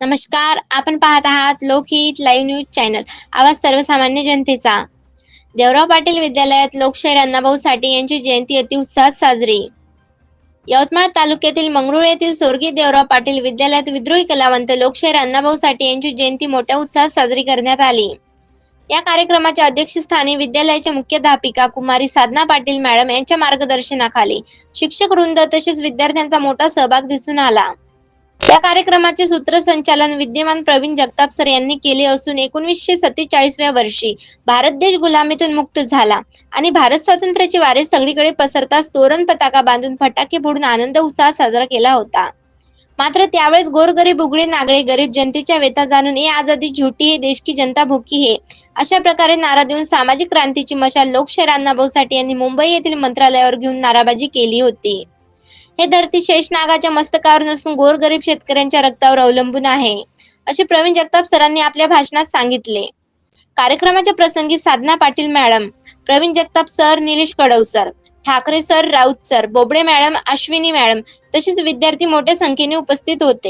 नमस्कार आपण पाहत आहात लोकहित लाईव्ह न्यूज चॅनल. आवाज सर्वसामान्य जनतेचा. देवराव पाटील विद्यालयात लोकशाहीर अण्णाभाऊ साठे यांची जयंती अतिउत्साहात साजरी. यवतमाळ तालुक्यातील मंगरुळ येथील स्वर्गीय देवराव पाटील विद्यालयात विद्रोही कलावंत लोकशाहीर अण्णाभाऊ साठे यांची जयंती मोठ्या उत्साहात साजरी करण्यात आली. या कार्यक्रमाच्या अध्यक्षस्थानी विद्यालयाच्या मुख्याध्यापिका कुमारी साधना पाटील मॅडम यांच्या मार्गदर्शनाखाली शिक्षक वृंद तसेच विद्यार्थ्यांचा मोठा सहभाग दिसून आला. या कार्यक्रमाचे सूत्रसंचालन विद्यमान प्रवीण जगताप सर यांनी केले असून एकोणीसशे सत्तेचाळीसव्या वर्षी भारत देश गुलामीतून मुक्त झाला आणि भारत स्वातंत्र्याचे वारे सगळीकडे पसरताच तोरण पताका बांधून फटाके फोडून आनंद उत्साह साजरा केला होता. मात्र त्यावेळेस गोरगरीब उघडे नागळे गरीब जनतेच्या व्यथा जाणून ए आजादी झुटी हे देश की जनता भुकी हे अशा प्रकारे नारा देऊन सामाजिक क्रांतीची मशाल लोकशाहीर अण्णाभाऊ साठे यांनी मुंबई येथील मंत्रालयावर घेऊन नाराबाजी केली होती. हे धरती शेषनागाच्या मस्तकावर नसून गोरगरीब शेतकऱ्यांच्या रक्तावर अवलंबून आहे असे प्रवीण जगताप सरांनी आपल्या भाषणात सांगितले. कार्यक्रमाच्या प्रसंगी Sadhana Patil madam Pravin Jagtap sir Nilesh Kadav sir Thackeray sir Raut sir Bobde madam Ashwini madam तसेच विद्यार्थी मोठ्या संख्येने उपस्थित होते.